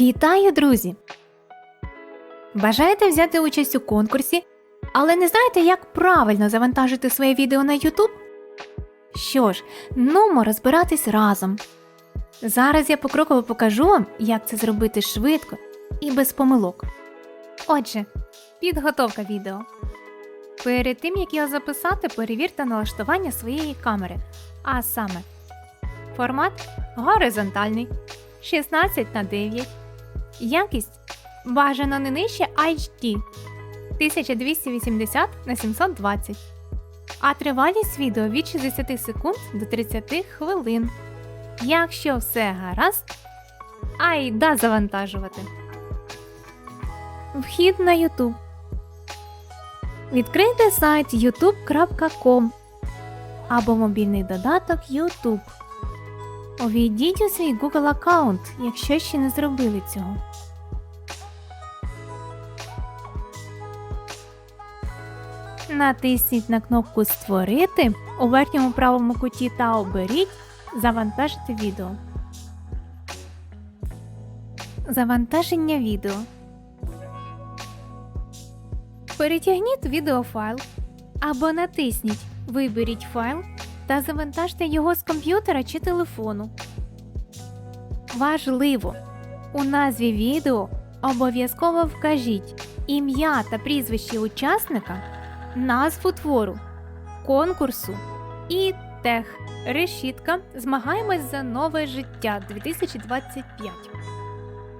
Вітаю, друзі! Бажаєте взяти участь у конкурсі, але не знаєте, як правильно завантажити своє відео на YouTube? Що ж, нумо розбиратись разом. Зараз я покроково покажу вам, як це зробити швидко і без помилок. Отже, підготовка відео. Перед тим як його записати, перевірте налаштування своєї камери. А саме, формат горизонтальний 16 на 9. Якість бажано не нижче HD 1280 на 720. А тривалість відео від 60 секунд до 30 хвилин. Якщо все гаразд, айда завантажувати. Вхід на YouTube. Відкрийте сайт youtube.com або мобільний додаток YouTube. Увійдіть у свій Google аккаунт, якщо ще не зробили цього. Натисніть на кнопку Створити у верхньому правому куті та оберіть Завантажити відео. Завантаження відео. Перетягніть відеофайл або натисніть Виберіть файл та завантажте його з комп'ютера чи телефону. Важливо! У назві відео обов'язково вкажіть ім'я та прізвище учасника, назву твору, конкурсу і тех. Решітка. Змагаємось за нове життя 2025.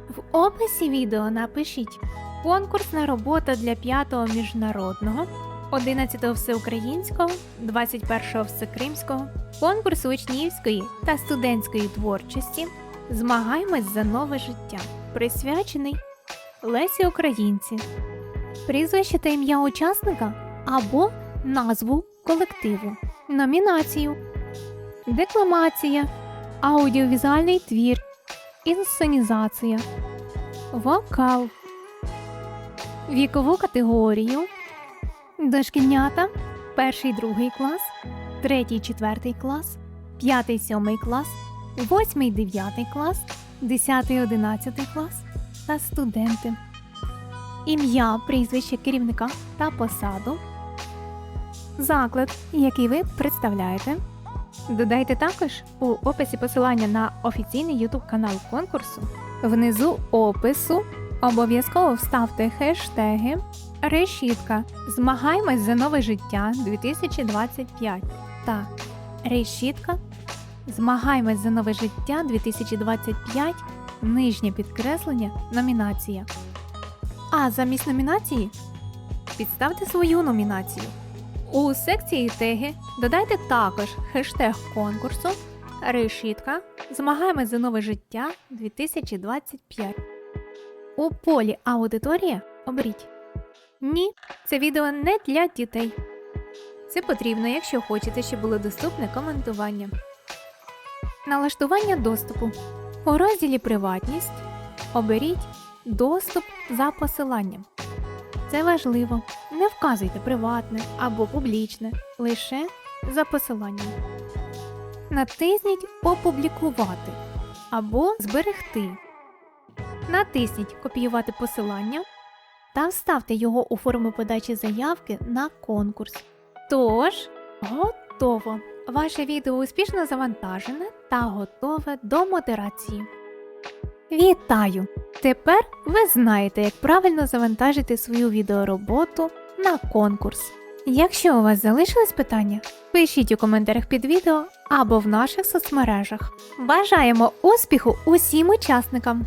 В описі відео напишіть конкурсна робота для 5-го міжнародного, 11-го всеукраїнського, 21-го всекримського, конкурсу учнівської та студентської творчості. Змагаємось за нове життя, присвячений Лесі Українці, прізвище та ім'я учасника або назву колективу, номінацію, декламація, аудіовізуальний твір, інсценізація, вокал, вікову категорію, дошкільнята, перший другий клас, третій четвертий клас, п'ятий сьомий клас, восьмий дев'ятий клас, десятий одинадцятий клас та студенти. Ім'я, прізвище керівника та посаду. Заклад, який ви представляєте. Додайте також у описі посилання на офіційний YouTube канал конкурсу. Внизу опису обов'язково вставте хештеги Решітка. Змагаємось за нове життя 2025 та Решітка. Змагаємось за нове життя 2025. Нижнє підкреслення номінація. А замість номінації підставте свою номінацію. У секції теги додайте також хештег конкурсу Решітка. Змагаємось за нове життя 2025. У полі аудиторія оберіть. Ні, це відео не для дітей. Це потрібно, якщо хочете, щоб було доступне коментування. Налаштування доступу. У розділі Приватність оберіть Доступ за посиланням. Це важливо. Не вказуйте приватне або публічне, лише за посиланням. Натисніть Опублікувати або Зберегти. Натисніть Копіювати посилання та вставте його у форму подачі заявки на конкурс. Тож, готово! Ваше відео успішно завантажене та готове до модерації. Вітаю! Тепер ви знаєте, як правильно завантажити свою відеороботу на конкурс. Якщо у вас залишились питання, пишіть у коментарях під відео або в наших соцмережах. Бажаємо успіху усім учасникам!